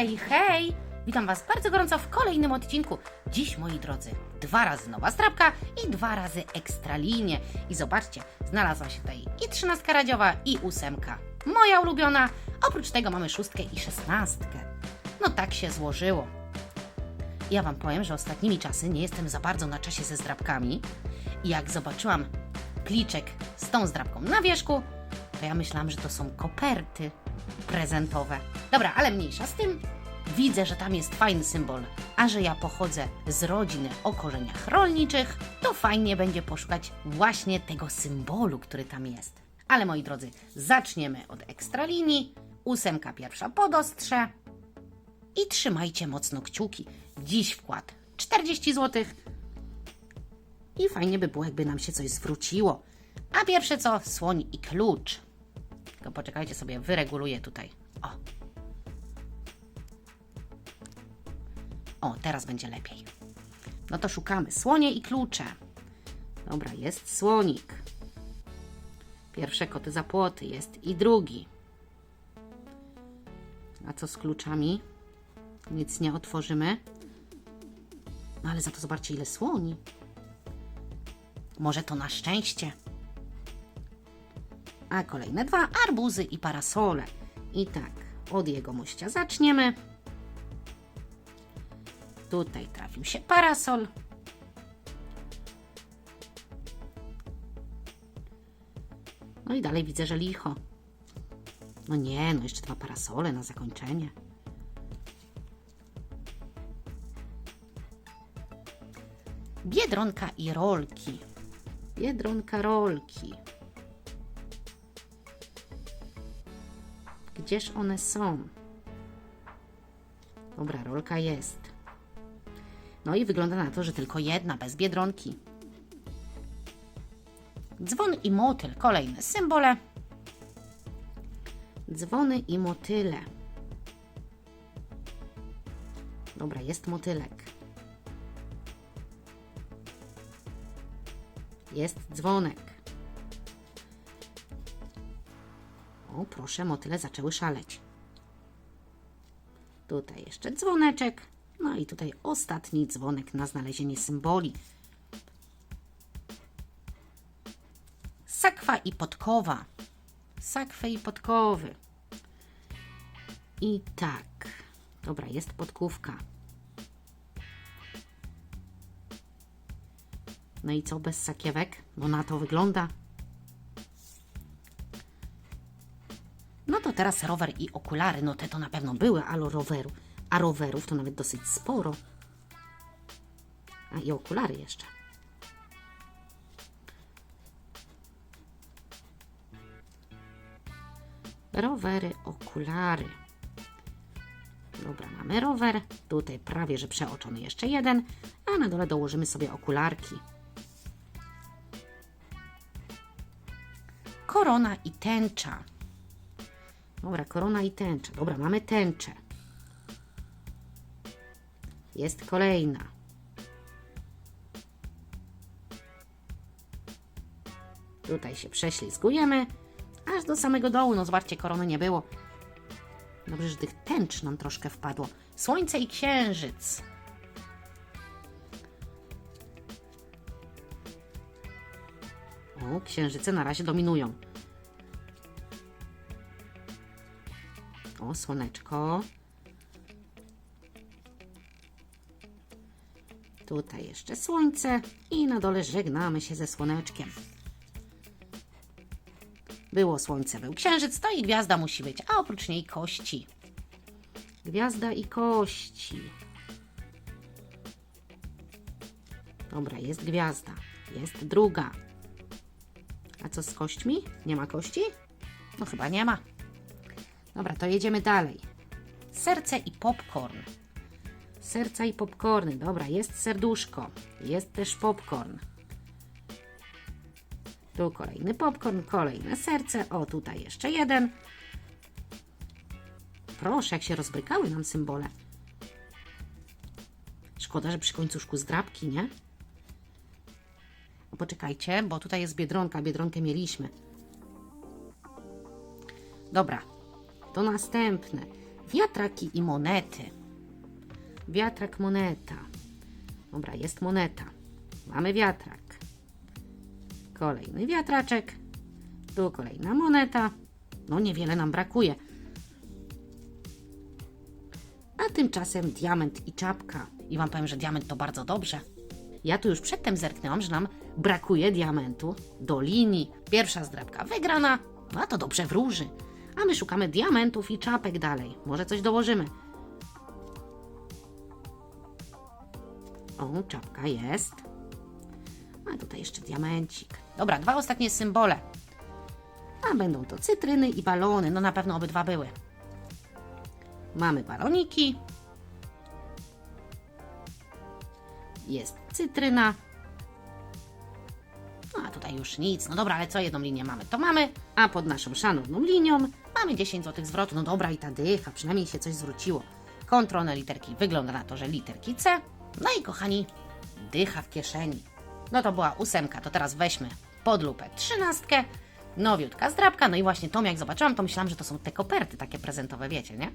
Hej, hej! Witam Was bardzo gorąco w kolejnym odcinku. Dziś, moi drodzy, dwa razy nowa strapka i dwa razy ekstralinie. I zobaczcie, znalazła się tutaj i trzynastka radziowa, i ósemka. Moja ulubiona. Oprócz tego mamy szóstkę i szesnastkę. No tak się złożyło. Ja Wam powiem, że ostatnimi czasy nie jestem za bardzo na czasie ze zdrabkami. I jak zobaczyłam pliczek z tą zdrabką na wierzchu, to ja myślałam, że to są koperty prezentowe. Dobra, ale mniejsza z tym. Widzę, że tam jest fajny symbol, a że ja pochodzę z rodziny o korzeniach rolniczych, to fajnie będzie poszukać właśnie tego symbolu, który tam jest. Ale moi drodzy, zaczniemy od ekstralinii. Ósemka pierwsza podostrze. I trzymajcie mocno kciuki. Dziś wkład 40 zł. I fajnie by było, jakby nam się coś zwróciło. A pierwsze co? Słoń i klucz. Tylko poczekajcie sobie, wyreguluję tutaj. O. Teraz będzie lepiej. No to szukamy. Słonie i klucze. Dobra, jest słonik. Pierwsze koty za płoty. Jest i drugi. A co z kluczami? Nic nie otworzymy. No ale za to zobaczcie, ile słoni. Może to na szczęście. A kolejne dwa arbuzy i parasole. I tak, od jego mościa zaczniemy. Tutaj trafił się parasol. No i dalej widzę, że licho. No nie, no jeszcze dwa parasole na zakończenie. Biedronka i rolki. Biedronka rolki. Gdzież one są? Dobra, rolka jest. No i wygląda na to, że tylko jedna, bez biedronki. Dzwon i motyl, kolejne symbole. Dzwony i motyle. Dobra, jest motylek. Jest dzwonek. O, proszę, motyle zaczęły szaleć. Tutaj jeszcze dzwoneczek. No i tutaj ostatni dzwonek na znalezienie symboli. Sakwa i podkowa. Sakwy i podkowy. I tak. Dobra, jest podkówka. No i co bez sakiewek? Bo na to wygląda. No to teraz rower i okulary. No te to na pewno były, ale roweru. A rowerów to nawet dosyć sporo. A i okulary jeszcze. Rowery, okulary. Dobra, mamy rower. Tutaj prawie, że przeoczony jeszcze jeden. A na dole dołożymy sobie okularki. Korona i tęcza. Dobra, korona i tęcza. Dobra, mamy tęczę. Jest kolejna. Tutaj się prześlizgujemy, aż do samego dołu. No zobaczcie, korony nie było. Dobrze, że tych tęcz nam troszkę wpadło. Słońce i księżyc. O, księżyce na razie dominują. O, słoneczko. Tutaj jeszcze słońce i na dole żegnamy się ze słoneczkiem. Było słońce, był księżyc, to i gwiazda musi być, a oprócz niej kości. Gwiazda i kości. Dobra, jest gwiazda. Jest druga. A co z kośćmi? Nie ma kości? No chyba nie ma. Dobra, to jedziemy dalej. Serce i popcorn. Serca i popcorny. Dobra, jest serduszko. Jest też popcorn. Tu kolejny popcorn, kolejne serce. O, tutaj jeszcze jeden. Proszę, jak się rozbrykały nam symbole. Szkoda, że przy końcuszku zdrabki, nie? Poczekajcie, bo tutaj jest biedronka. Biedronkę mieliśmy. Dobra, to następne. wiatraki i monety. Wiatrak, moneta. Dobra, jest moneta. Mamy wiatrak. Kolejny wiatraczek. Tu kolejna moneta. No niewiele nam brakuje. A tymczasem diament i czapka. I wam powiem, że diament to bardzo dobrze. Ja tu już przedtem zerknęłam, że nam brakuje diamentu do linii. Pierwsza zdrabka wygrana, no a to dobrze wróży. A my szukamy diamentów i czapek dalej. Może coś dołożymy. O, czapka jest. A tutaj jeszcze diamencik. Dobra, dwa ostatnie symbole. A będą to cytryny i balony. No na pewno obydwa były. Mamy baloniki. Jest cytryna. No a tutaj już nic. No dobra, ale co jedną linię mamy? To mamy. A pod naszą szanowną linią mamy 10 zł zwrotu. No dobra, i ta dycha, przynajmniej się coś zwróciło. Kontrolne literki. Wygląda na to, że literki C. No i kochani, dycha w kieszeni. No to była ósemka, to teraz weźmy pod lupę trzynastkę. Nowiutka zdrabka. No i właśnie tą jak zobaczyłam, to myślałam, że to są te koperty takie prezentowe, wiecie, nie?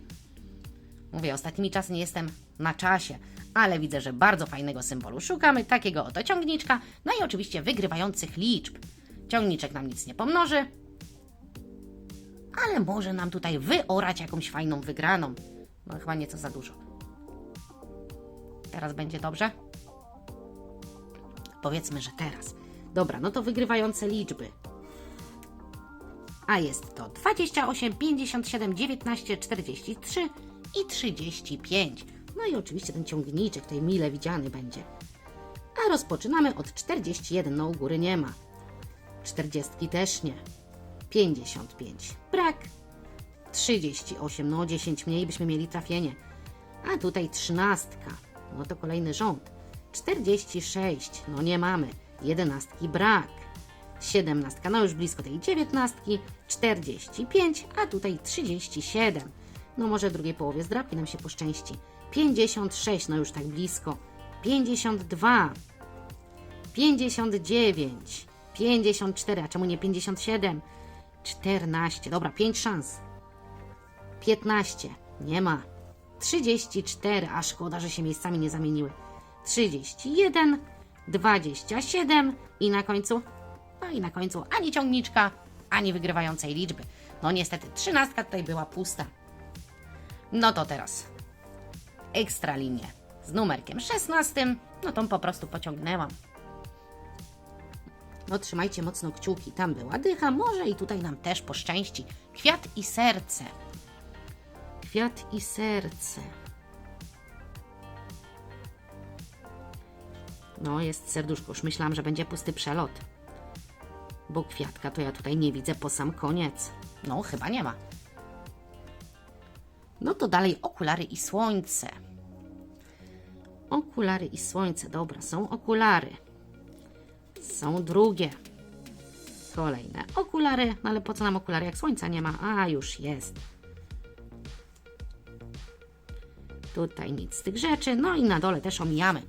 Mówię, ostatnimi czasy nie jestem na czasie, ale widzę, że bardzo fajnego symbolu szukamy, takiego oto ciągniczka, no i oczywiście wygrywających liczb. Ciągniczek nam nic nie pomnoży, ale może nam tutaj wyorać jakąś fajną wygraną. No chyba nieco za dużo. Teraz będzie dobrze? Powiedzmy, że teraz. Dobra, no to wygrywające liczby. A jest to 28, 57, 19, 43 i 35. No i oczywiście ten ciągniczek tutaj mile widziany będzie. A rozpoczynamy od 41, no u góry nie ma. 40 też nie. 55 brak. 38, no 10 mniej byśmy mieli trafienie. A tutaj 13, no to kolejny rząd. 46, no nie mamy. 11 brak. 17, no już blisko tej 19, 45, a tutaj 37. No może drugiej połowie zdrapki nam się poszczęści. 56, no już tak blisko. 52, 59, 54, a czemu nie 57? 14, dobra, 5 szans. 15, nie ma. 34, a szkoda, że się miejscami nie zamieniły. 31, 27 i na końcu, no i na końcu ani ciągniczka, ani wygrywającej liczby. No niestety, trzynastka tutaj była pusta. No to teraz ekstra linię z numerkiem 16, no tą po prostu pociągnęłam. No trzymajcie mocno kciuki, tam była dycha, może i tutaj nam też poszczęści. Kwiat i serce. Kwiat i serce. No, jest serduszko. Już myślałam, że będzie pusty przelot. Bo kwiatka to ja tutaj nie widzę po sam koniec. No, chyba nie ma. No to dalej okulary i słońce. Okulary i słońce. Dobra, są okulary. Są drugie. Kolejne okulary. No ale po co nam okulary, jak słońca nie ma? A, już jest. Tutaj nic z tych rzeczy. No i na dole też omijamy.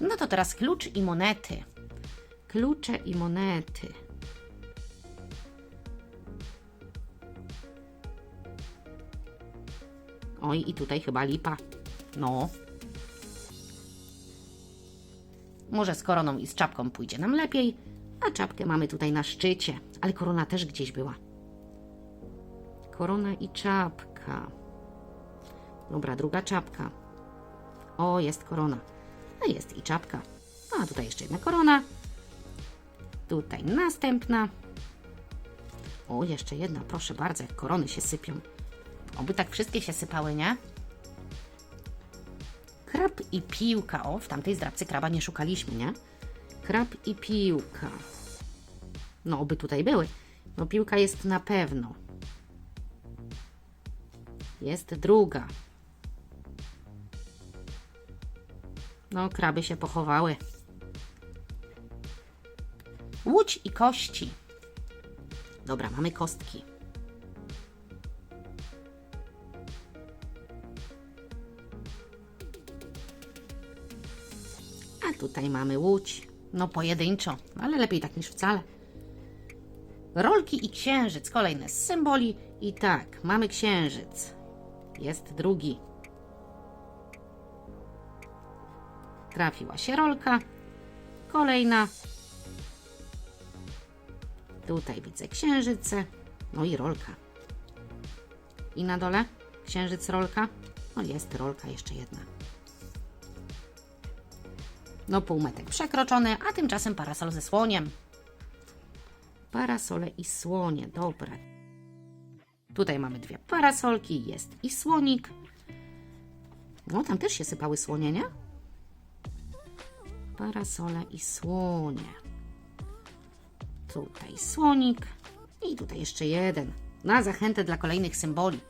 No to teraz klucz i monety. Klucze i monety. Oj, i tutaj chyba lipa. No. Może z koroną i z czapką pójdzie nam lepiej, a czapkę mamy tutaj na szczycie. Ale korona też gdzieś była. Korona i czapka. Dobra, druga czapka. O, jest korona. A jest i czapka. A tutaj jeszcze jedna korona. Tutaj następna. O, jeszcze jedna, proszę bardzo, jak korony się sypią. Oby tak wszystkie się sypały, nie? Krab i piłka. O, w tamtej zdrabce kraba nie szukaliśmy, nie? Krab i piłka. No, oby tutaj były. No, piłka jest na pewno. Jest druga. No, kraby się pochowały. Łódź i kości. Dobra, mamy kostki. A tutaj mamy łódź. No pojedynczo, ale lepiej tak niż wcale. Rolki i księżyc, kolejne z symboli I tak, mamy księżyc. Jest drugi. Trafiła się rolka. Kolejna. Tutaj widzę księżyce. No i rolka. I na dole księżyc, rolka. No jest rolka, jeszcze jedna. No półmetek przekroczony, a tymczasem parasol ze słoniem. Parasole i słonie, dobre. Tutaj mamy dwie parasolki, jest i słonik. No, tam też się sypały słonie, nie? Parasole i słonie. Tutaj słonik i tutaj jeszcze jeden. Na zachętę dla kolejnych symboli.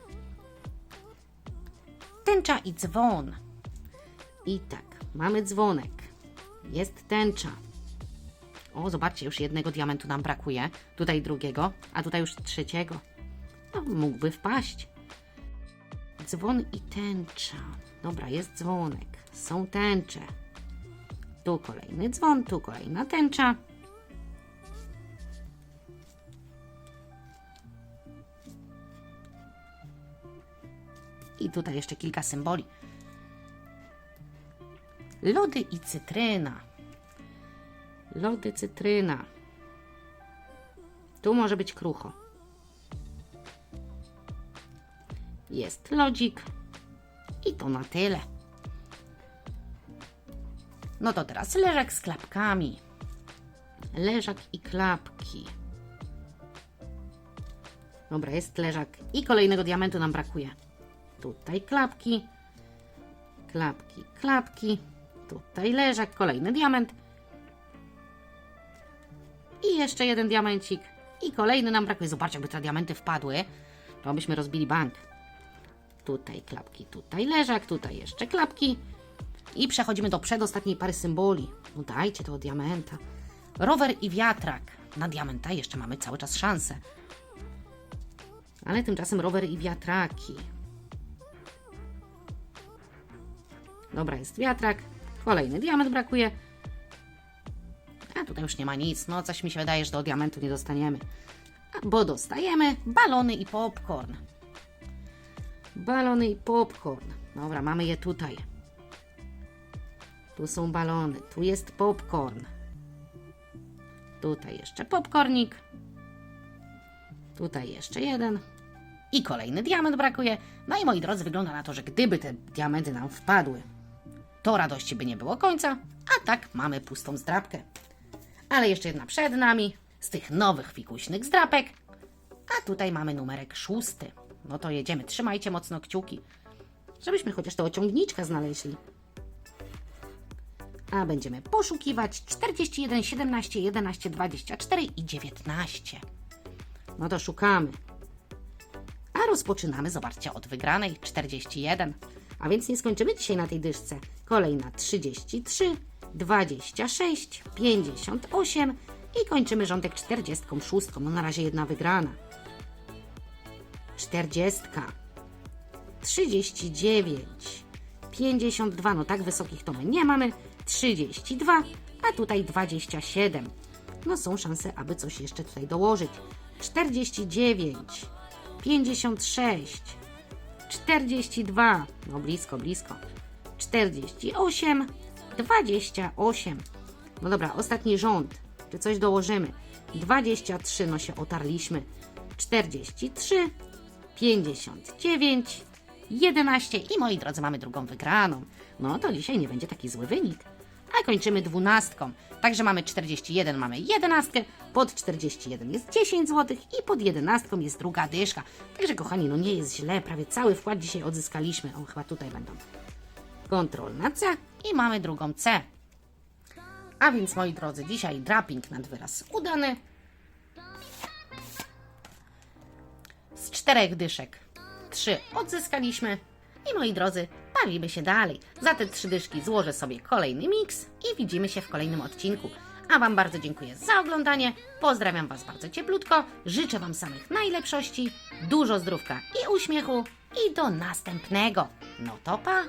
Tęcza i dzwon. I tak, mamy dzwonek. Jest tęcza. O, zobaczcie, już jednego diamentu nam brakuje. Tutaj drugiego, a tutaj już trzeciego. No, mógłby wpaść. Dzwon i tęcza. Dobra, jest dzwonek. Są tęcze. Tu kolejny dzwon, tu kolejna tęcza. I tutaj jeszcze kilka symboli. Lody i cytryna. Lody, cytryna. Tu może być krucho. Jest lodzik. I to na tyle. No to teraz leżak z klapkami. Leżak i klapki. Dobra, jest leżak. I kolejnego diamentu nam brakuje. Tutaj klapki. Klapki, klapki. Tutaj leżak, kolejny diament. I jeszcze jeden diamencik. I kolejny nam brakuje. Zobaczcie, jakby te diamenty wpadły, to byśmy rozbili bank. Tutaj klapki, tutaj leżak, tutaj jeszcze klapki. I przechodzimy do przedostatniej pary symboli. No dajcie to diamenta. Rower i wiatrak. Na diamenta jeszcze mamy cały czas szansę. Ale tymczasem rower i wiatraki. Dobra, jest wiatrak. Kolejny diament brakuje. A tutaj już nie ma nic. No, coś mi się wydaje, że do diamentu nie dostaniemy. Bo dostajemy balony i popcorn. Balony i popcorn. Dobra, mamy je tutaj. Tu są balony, tu jest popcorn. Tutaj jeszcze popcornik. Tutaj jeszcze jeden. I kolejny diament brakuje. No i moi drodzy, wygląda na to, że gdyby te diamenty nam wpadły, to radości by nie było końca, a tak mamy pustą zdrabkę. Ale jeszcze jedna przed nami, z tych nowych fikuśnych zdrapek. A tutaj mamy numerek szósty. No to jedziemy, trzymajcie mocno kciuki, żebyśmy chociaż tego ciągniczka znaleźli. A będziemy poszukiwać 41, 17, 11, 24 i 19. No to szukamy. A rozpoczynamy, zobaczcie, od wygranej 41. A więc nie skończymy dzisiaj na tej dyszce. Kolejna 33, 26, 58 i kończymy rządek 46. No na razie jedna wygrana. 40, 39, 52, no tak wysokich to my nie mamy, 32, a tutaj 27. No są szanse, aby coś jeszcze tutaj dołożyć. 49, 56, 42, no blisko, blisko. 48, 28. No dobra, ostatni rząd. Czy coś dołożymy? 23, no się otarliśmy. 43, 59, 11 i moi drodzy, mamy drugą wygraną. No to dzisiaj nie będzie taki zły wynik. A kończymy dwunastką. Także mamy 41, mamy 11, pod 41 jest 10 zł i pod 11 jest druga dyszka. Także kochani, no nie jest źle, prawie cały wkład dzisiaj odzyskaliśmy. O, chyba tutaj będą. Kontrolna C i mamy drugą C. A więc moi drodzy, dzisiaj draping nad wyraz udany. Z czterech dyszek trzy odzyskaliśmy. I moi drodzy, bawimy się dalej. Za te trzy dyszki złożę sobie kolejny miks i widzimy się w kolejnym odcinku. A Wam bardzo dziękuję za oglądanie. Pozdrawiam Was bardzo cieplutko. Życzę Wam samych najlepszości, dużo zdrówka i uśmiechu. I do następnego. No to pa!